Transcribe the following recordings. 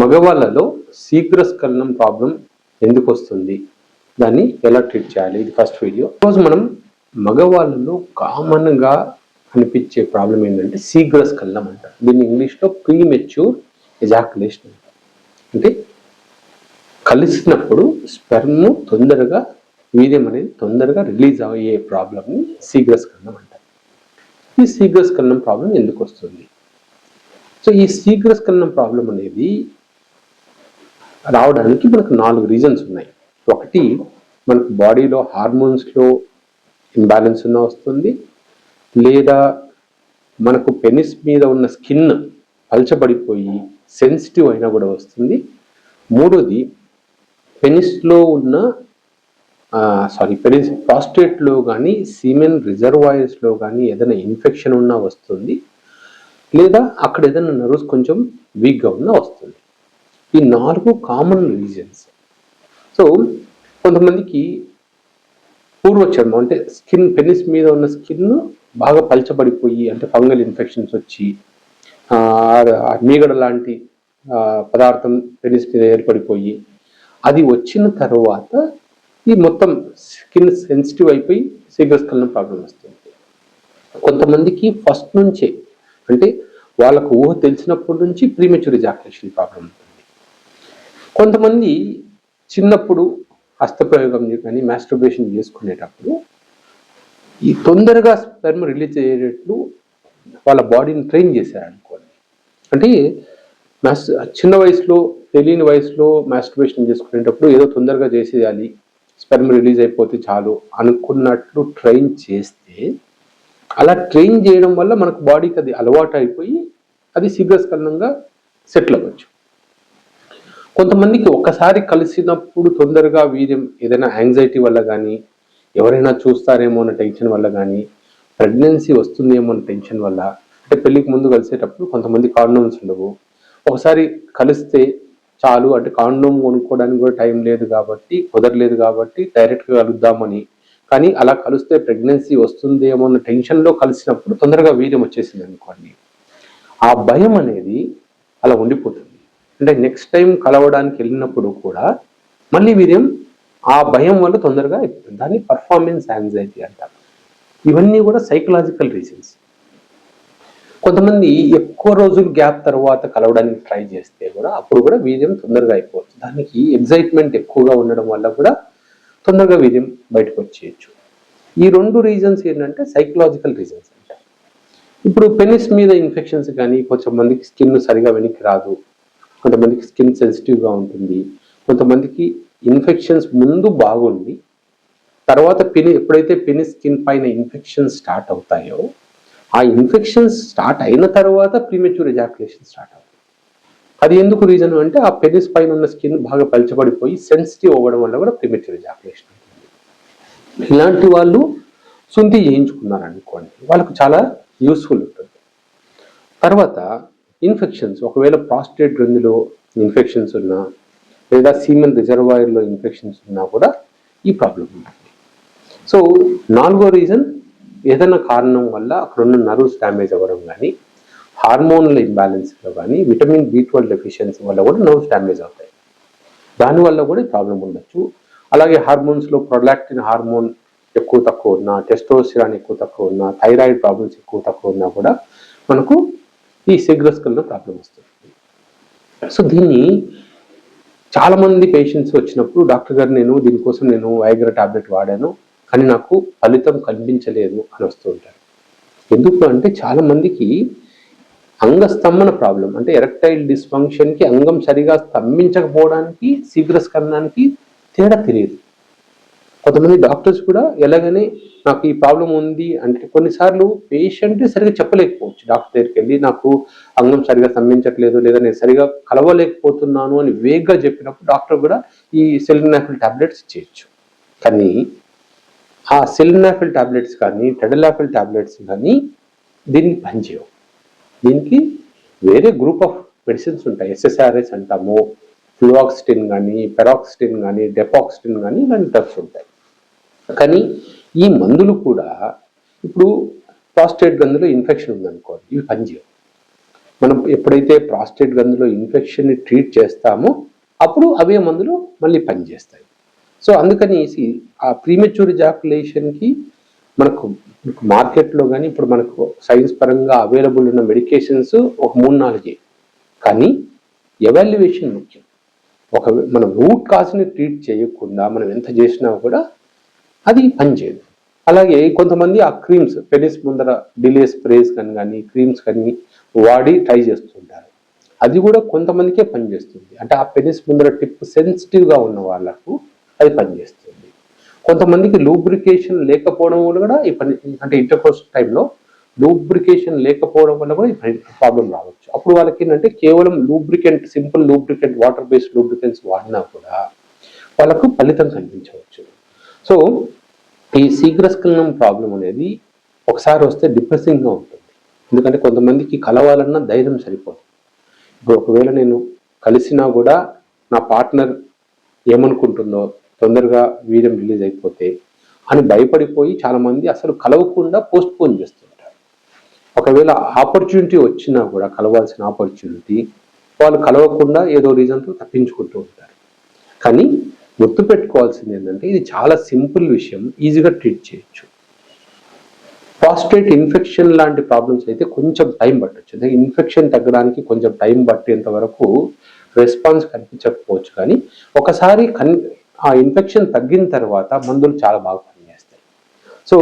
మగవాళ్ళలో శీఘ్రస్ఖలనం problem ఎందుకు వస్తుంది దాన్ని ఎలా ట్రీట్ చేయాలి? ఇది ఫస్ట్ వీడియో ఈరోజు మనం మగవాళ్ళలో కామన్గా అనిపించే ప్రాబ్లం ఏంటంటే శీఘ్రస్ఖలనం అంటారు. దీన్ని ఇంగ్లీష్లో ప్రీ మెచ్యూర్ ఎజాకులేషన్ అంటే కలిసినప్పుడు స్పెర్మ్ తొందరగా వీర్యం అనేది తొందరగా రిలీజ్ అయ్యే ప్రాబ్లమ్ని శీఘ్రస్ఖలనం అంటారు. ఈ శీఘ్రస్ఖలనం ప్రాబ్లం ఎందుకు వస్తుంది సో ఈ శీఘ్రస్ఖలనం ప్రాబ్లం అనేది రావడానికి మనకు నాలుగు రీజన్స్ ఉన్నాయి. ఒకటి మనకు బాడీలో హార్మోన్స్లో ఇంబ్యాలెన్స్ ఉన్న వస్తుంది లేదా మనకు పెనిస్ మీద ఉన్న స్కిన్ పలచబడిపోయి సెన్సిటివ్ అయినా కూడా వస్తుంది. మూడోది పెనిస్లో ఉన్న సారీ పెనిస్ ప్రాస్టేట్లో కానీ సీమెన్ రిజర్వాయర్స్లో కానీ ఏదైనా ఇన్ఫెక్షన్ ఉన్నా వస్తుంది లేదా అక్కడ ఏదైనా నర్వ్స్ కొంచెం వీక్గా ఉన్నా వస్తుంది. ఈ నాలుగు కామన్ రీజన్స్ సో కొంతమందికి పూర్వ చర్మం అంటే స్కిన్ పెనిస్ మీద ఉన్న స్కిన్ బాగా పలచబడిపోయి అంటే ఫంగల్ ఇన్ఫెక్షన్స్ వచ్చి మీగడ లాంటి పదార్థం పెనిస్ మీద ఏర్పడిపోయి అది వచ్చిన తర్వాత ఈ మొత్తం స్కిన్ సెన్సిటివ్ అయిపోయి శీఘ్రస్కలన ప్రాబ్లం వస్తుంది. కొంతమందికి ఫస్ట్ నుంచే అంటే వాళ్ళకు ఊహ తెలిసినప్పటి నుంచి ప్రీమెచ్యూర్ ఎజాకులేషన్ ప్రాబ్లం కొంతమంది చిన్నప్పుడు హస్తప్రయోగం కానీ మాస్టర్బేషన్ చేసుకునేటప్పుడు ఈ తొందరగా స్పెర్మ్ రిలీజ్ అయ్యేటట్లు వాళ్ళ బాడీని ట్రైన్ చేశారనుకోండి. అంటే మాస్ చిన్న వయసులో తెలియని వయసులో మాస్టర్బేషన్ చేసుకునేటప్పుడు ఏదో తొందరగా చేసేయాలి స్పెర్మ్ రిలీజ్ అయిపోతే చాలు అనుకున్నట్లు ట్రైన్ చేస్తే అలా ట్రైన్ చేయడం వల్ల మనకు బాడీకి అది అలవాటు అయిపోయి అది శీఘ్రస్కలనంగా సెటిల్ అవ్వచ్చు. కొంతమందికి ఒక్కసారి కలిసినప్పుడు తొందరగా వీర్యం ఏదైనా యాంగ్జైటీ వల్ల కానీ ఎవరైనా చూస్తారేమో అన్న టెన్షన్ వల్ల కానీ ప్రెగ్నెన్సీ వస్తుందేమో అన్న టెన్షన్ వల్ల అంటే పెళ్ళికి ముందు కలిసేటప్పుడు కొంతమంది కాండోమ్స్ ఉండవు. ఒకసారి కలిస్తే చాలు అంటే కాండోమ్ కొనుక్కోవడానికి కూడా టైం లేదు కాబట్టి కుదరలేదు కాబట్టి డైరెక్ట్గా కలుద్దామని. కానీ అలా కలిస్తే ప్రెగ్నెన్సీ వస్తుందేమో అన్న టెన్షన్లో కలిసినప్పుడు తొందరగా వీర్యం వచ్చేసింది అనుకోండి. ఆ భయం అనేది అలా ఉండిపోతుంది. అంటే నెక్స్ట్ టైం కలవడానికి వెళ్ళినప్పుడు కూడా మళ్ళీ వీరేం ఆ భయం వల్ల తొందరగా అయిపోతుంది. దాన్ని పర్ఫార్మెన్స్ యాంగ్జైటీ అంటారు. ఇవన్నీ కూడా సైకలాజికల్ రీజన్స్ కొంతమంది ఎక్కువ రోజులు గ్యాప్ తర్వాత కలవడానికి ట్రై చేస్తే కూడా అప్పుడు కూడా వీర్యం తొందరగా అయిపోవచ్చు. దానికి ఎగ్జైట్మెంట్ ఎక్కువగా ఉండడం వల్ల కూడా తొందరగా వీర్యం బయటకు వచ్చేయచ్చు. ఈ రెండు రీజన్స్ ఏంటంటే సైకలాజికల్ రీజన్స్ అంటారు. ఇప్పుడు పెనిస్ మీద ఇన్ఫెక్షన్స్ కానీ కొంచెం మందికి స్కిన్ సరిగా వెనక్కి రాదు. కొంతమందికి స్కిన్ సెన్సిటివ్గా ఉంటుంది. కొంతమందికి ఇన్ఫెక్షన్స్ ముందు బాగుండి తర్వాత పెని ఎప్పుడైతే పెని స్కిన్ పైన ఇన్ఫెక్షన్స్ స్టార్ట్ అవుతాయో ఆ ఇన్ఫెక్షన్స్ స్టార్ట్ అయిన తర్వాత ప్రీమెచ్యూర్ ఎజాకులేషన్ స్టార్ట్ అవుతుంది. అది ఎందుకు రీజన్ అంటే ఆ పెనిస్ పైన ఉన్న స్కిన్ బాగా పలచబడిపోయి సెన్సిటివ్ అవ్వడం వల్ల కూడా ప్రీమెచ్యూర్ ఎజాకులేషన్ అవుతుంది ఇలాంటి వాళ్ళు శుద్ధి చేయించుకున్నారు అనుకోండి వాళ్ళకు చాలా యూస్ఫుల్ ఉంటుంది. తర్వాత ఇన్ఫెక్షన్స్ ఒకవేళ ప్రాస్టేట్ గ్రంథిలో ఇన్ఫెక్షన్స్ ఉన్నా లేదా సీమెన్ రిజర్వాయర్లో ఇన్ఫెక్షన్స్ ఉన్నా కూడా ఈ ప్రాబ్లం ఉంటుంది. సో నాలుగో రీజన్ ఏదైనా కారణం వల్ల అక్కడ ఉన్న నర్వ్స్ డ్యామేజ్ అవ్వడం కానీ హార్మోన్ల ఇంబ్యాలెన్స్లో కానీ విటమిన్ బి ట్వెల్వ్ డెఫిషియన్సీ వల్ల కూడా నర్వ్స్ డ్యామేజ్ అవుతాయి. దానివల్ల కూడా ప్రాబ్లం ఉండొచ్చు. అలాగే హార్మోన్స్లో ప్రొలాక్టిన్ హార్మోన్ ఎక్కువ తక్కువ ఉన్నా టెస్టోస్టిరాన్ ఎక్కువ తక్కువ ఉన్నా థైరాయిడ్ ప్రాబ్లమ్స్ ఎక్కువ తక్కువ ఉన్నా కూడా మనకు ఈ సెగ్రస్కల్లో ప్రాబ్లం వస్తుంది సో దీన్ని చాలామంది పేషెంట్స్ వచ్చినప్పుడు డాక్టర్ గారు నేను దీనికోసం నేను వైగ్ర టాబ్లెట్ వాడాను కానీ నాకు ఫలితం కనిపించలేదు అని వస్తూ ఉంటారు. ఎందుకు అంటే చాలామందికి అంగస్తంభన ప్రాబ్లం. అంటే ఎరక్టైల్ డిస్ఫంక్షన్కి అంగం సరిగా స్తంభించకపోవడానికి శీఘ్రస్కరణానికి తేడా తెలియదు. కొంతమంది డాక్టర్స్ కూడా ఎలాగని నాకు ఈ ప్రాబ్లం ఉంది అంటే కొన్నిసార్లు పేషెంట్ సరిగా చెప్పలేకపోవచ్చు. డాక్టర్ దగ్గరికి వెళ్ళి నాకు అంగం సరిగా స్తంభించట్లేదు లేదా నేను సరిగా కలవలేకపోతున్నాను అని వేగ్గా చెప్పినప్పుడు డాక్టర్ కూడా ఈ సెలినాఫిల్ టాబ్లెట్స్ ఇచ్చేయచ్చు. కానీ ఆ సెలినాఫిల్ టాబ్లెట్స్ కానీ టెడలాఫిల్ టాబ్లెట్స్ కానీ దీనికి పనిచేయవు. దీనికి వేరే గ్రూప్ ఆఫ్ మెడిసిన్స్ ఉంటాయి. ఎస్ఎస్ఆర్ఎస్ అంటాము. ఫ్లూఆక్సిటిన్ కానీ పెరాక్సిటిన్ కానీ డెపాక్సిటిన్ కానీ ఇలాంటి డ్రగ్స్ ఉంటాయి. కానీ ఈ మందులు కూడా ఇప్పుడు ప్రాస్టేట్ గందులో ఇన్ఫెక్షన్ ఉందనుకోండి ఇవి పనిచేయవు. మనం ఎప్పుడైతే ప్రాస్టేట్ గందులో ఇన్ఫెక్షన్ని ట్రీట్ చేస్తామో అప్పుడు అవే మందులు మళ్ళీ పనిచేస్తాయి. సో అందుకని ఆ ప్రీమెచ్యూర్ జాకులేషన్కి మనకు మార్కెట్లో కానీ ఇప్పుడు మనకు సైన్స్ పరంగా అవైలబుల్ ఉన్న మెడికేషన్స్ ఒక మూడు నాలుగే. కానీ ఎవాల్యుయేషన్ ముఖ్యం. ఒక మనం రూట్ కాజ్ని ట్రీట్ చేయకుండా మనం ఎంత చేసినా కూడా అది పనిచేయదు. అలాగే కొంతమంది ఆ క్రీమ్స్ పెనిస్ ముందర డిలే స్ప్రేస్ కానీ కానీ క్రీమ్స్ కానీ వాడి ట్రై చేస్తుంటారు. అది కూడా కొంతమందికే పనిచేస్తుంది. అంటే ఆ పెనిస్ ముందర టిప్ సెన్సిటివ్గా ఉన్న వాళ్ళకు అది పనిచేస్తుంది. కొంతమందికి లూబ్రికేషన్ లేకపోవడం వల్ల కూడా ఈ పని అంటే ఇంటర్కోర్స్ టైంలో లూబ్రికేషన్ లేకపోవడం వల్ల కూడా ఈ ప్రాబ్లం రావచ్చు. అప్పుడు వాళ్ళకి ఏంటంటే కేవలం lubricant simple lubricant water based lubricants వాడినా కూడా వాళ్ళకు ఫలితం కనిపించవచ్చు. సో ఈ శీఘ్రస్ఖలనం ప్రాబ్లం అనేది ఒకసారి వస్తే డిప్రెసింగ్గా ఉంటుంది. ఎందుకంటే కొంతమందికి కలవాలన్న ధైర్యం సరిపోదు. ఇప్పుడు ఒకవేళ నేను కలిసినా కూడా నా పార్ట్నర్ ఏమనుకుంటుందో తొందరగా వీర్యం రిలీజ్ అయిపోతే అని భయపడిపోయి చాలామంది అసలు కలవకుండా పోస్ట్ పోన్ చేస్తుంటారు. ఒకవేళ ఆపర్చునిటీ వచ్చినా కూడా కలవాల్సిన ఆపర్చునిటీ వాళ్ళు కలవకుండా ఏదో రీజన్తో తప్పించుకుంటూ ఉంటారు. కానీ గుర్తుపెట్టుకోవాల్సింది ఏంటంటే ఇది చాలా సింపుల్ విషయం ఈజీగా ట్రీట్ చేయొచ్చు. ప్రాస్టేట్ ఇన్ఫెక్షన్ లాంటి ప్రాబ్లమ్స్ అయితే కొంచెం టైం పట్టొచ్చు. అంటే ఇన్ఫెక్షన్ తగ్గడానికి కొంచెం టైం పట్టేంత వరకు రెస్పాన్స్ కనిపించకపోవచ్చు. కానీ ఒకసారి కన్ ఆ ఇన్ఫెక్షన్ తగ్గిన తర్వాత మందులు చాలా బాగా పనిచేస్తాయి. సో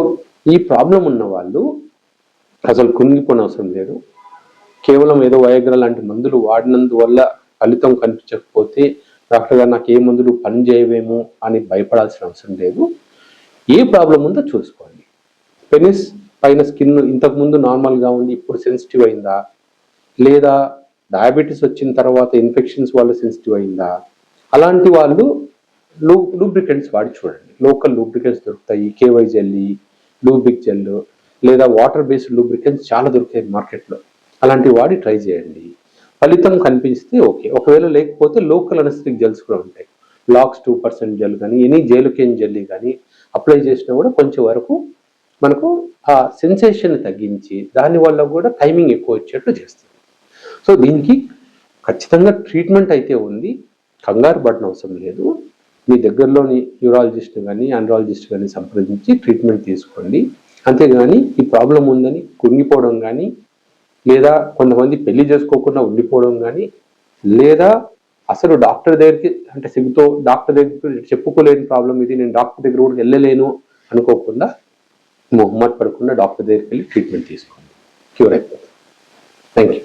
ఈ ప్రాబ్లం ఉన్న వాళ్ళు అసలు కుంగిపోని అవసరం లేదు. కేవలం ఏదో వయగ్ర లాంటి మందులు వాడినందువల్ల ఫలితం కనిపించకపోతే డాక్టర్ గారు నాకు ఏ మందులు పని చేయవేమో అని భయపడాల్సిన అవసరం లేదు. ఏ ప్రాబ్లం ఉందో చూసుకోండి. పెనిస్ పైన స్కిన్ ఇంతకుముందు నార్మల్గా ఉంది ఇప్పుడు సెన్సిటివ్ అయిందా? లేదా డయాబెటీస్ వచ్చిన తర్వాత ఇన్ఫెక్షన్స్ వల్ల సెన్సిటివ్ అయిందా? అలాంటి వాళ్ళు లూ లూబ్రికెంట్స్ వాడి చూడండి. లోకల్ లూబ్రికెంట్స్ దొరుకుతాయి. కేవై జెల్లీ లూబ్రిక్ జెల్ లేదా వాటర్ బేస్డ్ లూబ్రికెంట్స్ చాలా దొరుకుతాయి మార్కెట్లో. అలాంటివి వాడి ట్రై చేయండి. ఫలితం కనిపిస్తే ఓకే. ఒకవేళ లేకపోతే లోకల్ అనస్థిక్ జెల్స్ కూడా ఉంటాయి. లాక్స్ టూ పర్సెంట్ జెల్ కానీ ఎనీ జైలుకేన్ జెల్లీ కానీ అప్లై చేసినా కూడా కొంచెం వరకు మనకు ఆ సెన్సేషన్ తగ్గించి దానివల్ల కూడా టైమింగ్ ఎక్కువ వచ్చేట్లు చేస్తుంది. సో దీనికి ఖచ్చితంగా ట్రీట్మెంట్ అయితే ఉంది. కంగారు పడిన అవసరం లేదు. మీ దగ్గరలోని యూరాలజిస్ట్ కానీ ఆండ్రాలజిస్ట్ కానీ సంప్రదించి ట్రీట్మెంట్ తీసుకోండి. అంతేగాని ఈ ప్రాబ్లం ఉందని కుంగిపోవడం కానీ లేదా కొంతమంది పెళ్ళి చేసుకోకుండా ఉండిపోవడం కానీ లేదా అసలు డాక్టర్ దగ్గరికి అంటే సిగ్గుతో డాక్టర్ దగ్గరికి చెప్పుకోలేని ప్రాబ్లం ఇది నేను డాక్టర్ దగ్గర కూడా వెళ్ళలేను అనుకోకుండా మొహమ్మట్ పడకుండా డాక్టర్ దగ్గరికి వెళ్ళి ట్రీట్మెంట్ తీసుకోండి. క్యూర్ అయిపోతుంది. Thank you